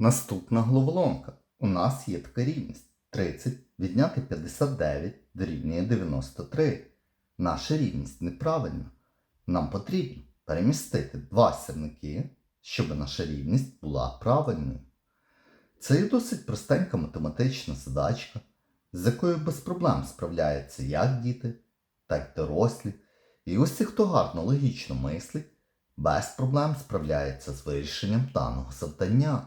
Наступна головоломка. У нас є така рівність. 30 відняти 59 дорівнює 93. Наша рівність неправильна. Нам потрібно перемістити два сірники, щоб наша рівність була правильною. Це є досить простенька математична задачка, з якою без проблем справляються як діти, так і дорослі. І усі, хто гарно логічно мислить, без проблем справляється з вирішенням даного завдання.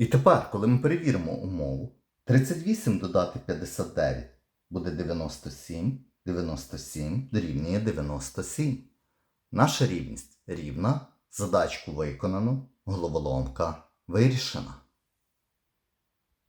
І тепер, коли ми перевіримо умову, 38 додати 59 буде 97, 97 дорівнює 97. Наша рівність рівна, задачку виконано, головоломка вирішена.